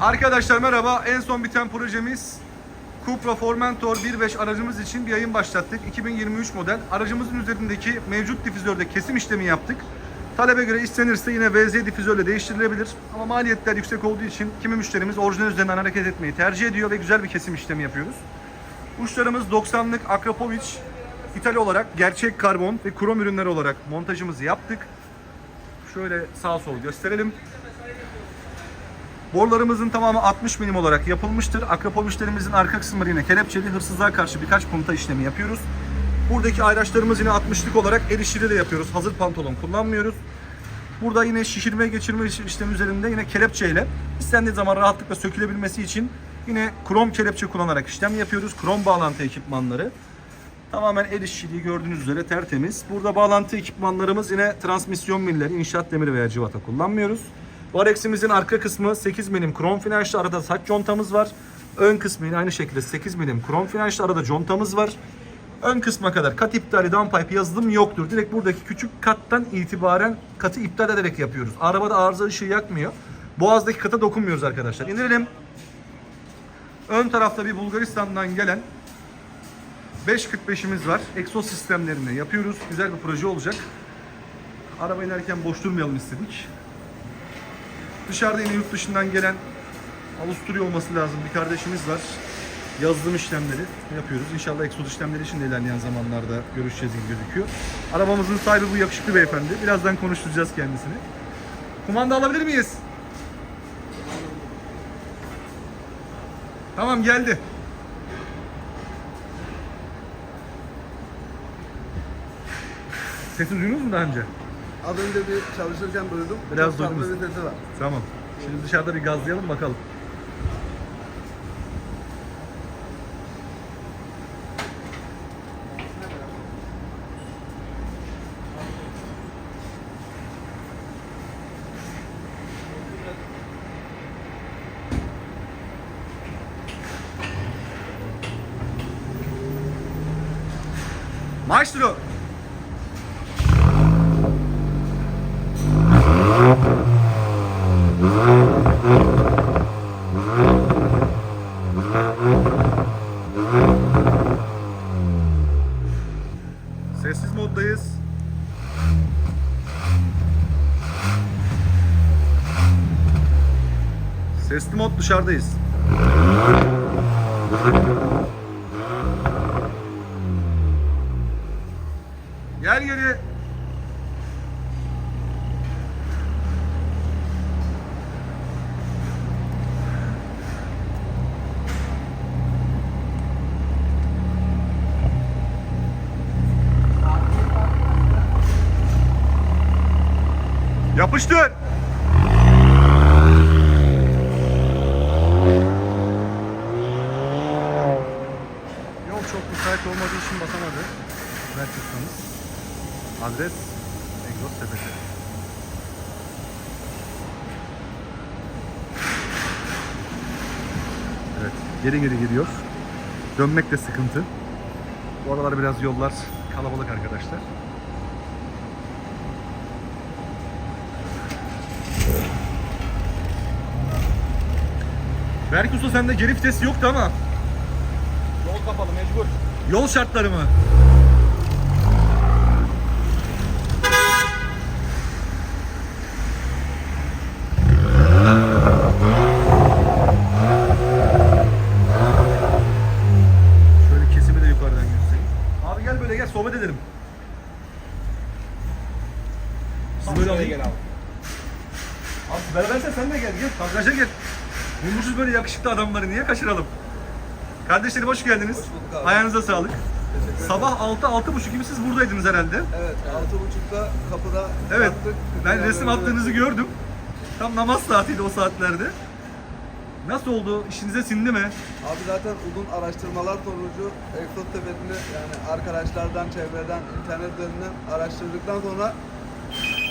Arkadaşlar merhaba. En son biten projemiz Cupra Formentor 1.5 aracımız için bir yayın başlattık. 2023 model. Aracımızın üzerindeki mevcut difüzörde kesim işlemi yaptık. Talebe göre istenirse yine VZ difüzörle değiştirilebilir. Ama maliyetler yüksek olduğu için kimi müşterimiz orijinal üzerinden hareket etmeyi tercih ediyor ve güzel bir kesim işlemi yapıyoruz. Uçlarımız 90'lık Akrapovic İthal olarak gerçek karbon ve krom ürünleri olarak montajımızı yaptık. Şöyle sağ sol gösterelim. Borularımızın tamamı 60 milim olarak yapılmıştır. Akrapoviçlerimizin arka kısımları yine kelepçeli. Hırsızlığa karşı birkaç punta işlemi yapıyoruz. Buradaki ayraçlarımız yine 60'lık olarak el işçiliğiyle yapıyoruz. Hazır pantolon kullanmıyoruz. Burada yine şişirme geçirme işlemi üzerinde yine kelepçeyle istendiği zaman rahatlıkla sökülebilmesi için yine krom kelepçe kullanarak işlem yapıyoruz. Krom bağlantı ekipmanları. Tamamen el işçiliği gördüğünüz üzere tertemiz. Burada bağlantı ekipmanlarımız yine transmisyon milleri, inşaat demiri veya civata kullanmıyoruz. Varex'imizin arka kısmı 8 milim krom flanşlı arada saç contamız var. Ön kısmı yine aynı şekilde 8 milim krom flanşlı arada contamız var. Ön kısma kadar kat iptali downpipe yazılım yoktur. Direkt buradaki küçük kattan itibaren katı iptal ederek yapıyoruz. Arabada arıza ışığı yakmıyor. Boğazdaki kata dokunmuyoruz arkadaşlar. İndirelim. Ön tarafta bir Bulgaristan'dan gelen 5.45'imiz var. Egzoz sistemlerinde yapıyoruz. Güzel bir proje olacak. Araba inerken boş durmayalım istedik. Dışarıda yine yurt dışından gelen Avusturya olması lazım bir kardeşimiz var. Yazılım işlemleri yapıyoruz. İnşallah egzoz işlemleri için de ilerleyen zamanlarda görüşeceğiz gibi gözüküyor. Arabamızın sahibi bu yakışıklı beyefendi. Birazdan konuşturacağız kendisini. Kumanda alabilir miyiz? Tamam geldi. Sesi duydunuz mu daha önce? Az önce bir çalışırken duydum. Biraz Çok duydunuz. bir sesi var. Tamam. Şimdi dışarıda bir gazlayalım bakalım. Maestro. Sessiz moddayız. Sesli mod dışarıdayız. Gel geri. Yapıştır. Yol çok müsait olmadığı için basamadı. Belçika'mız. Adres Egzoz Sepeti. Evet, geri geri giriyor. Dönmek de sıkıntı. Bu aralar biraz yollar kalabalık arkadaşlar. Berk Usta sende geri vites yoktu ama. Yol kapalı mecbur. Yol şartları mı? Şöyle kesimi de yukarıdan göstereyim. Abi gel böyle gel sohbet edelim. Siz böyle alayım. gel abi. Abi berabersen sen de gel gel. Kadraja gel. Bulmuşuz böyle yakışıklı adamları niye kaçıralım? Kardeşlerim hoş geldiniz. Hoş bulduk abi. Ayağınıza sağlık. Sabah 6 6.30 gibi siz buradaydınız herhalde. Evet, altı buçukta kapıda Evet. yattık. Ben resim attığınızı gördüm. Tam namaz saatiydi o saatlerde. Nasıl oldu? İşinize sindi mi? Abi zaten uzun araştırmalar sonucu Eksos Sepeti'ni yani arkadaşlardan, çevreden, internet üzerinden araştırdıktan sonra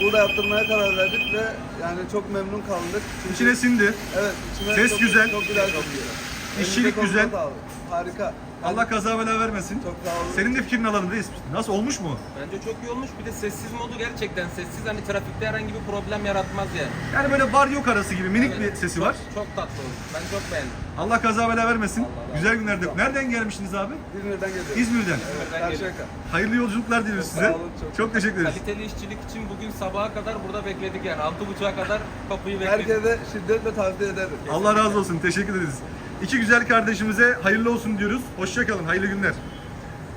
burada yaptırmaya karar verdik ve yani çok memnun kaldık. Çünkü- İçine sindi. Evet, içime Ses çok, güzel. Çok güzel kokuyor. İşçilik güzel. Harika. Allah kaza bela vermesin. Çok sağ olun. Senin de fikrin alalım reis. Nasıl olmuş mu? Bence çok iyi olmuş. Bir de sessiz modu gerçekten sessiz. Hani trafikte herhangi bir problem yaratmaz yani. Yani böyle var yok arası gibi minik Evet, bir sesi çok- var. Çok tatlı olmuş. Ben çok beğendim. Allah kaza bela vermesin. Allah Güzel günlerde. Nereden gelmiştiniz abi? İzmir'den geliyorum. İzmir'den. Evet, İzmir'den Karşıyaka. Hayırlı yolculuklar diliyoruz Çok size. sağ olun, çok- Çok teşekkür ederiz. Kaliteli işçilik için bugün sabaha kadar burada bekledik yani. Altı buçuğa kadar kapıyı bekledik. Herkese şiddetle tavsiye ederim. Allah razı olsun. Teşekkür ederiz. İki güzel kardeşimize hayırlı olsun diyoruz. Hoşçakalın. Hayırlı günler.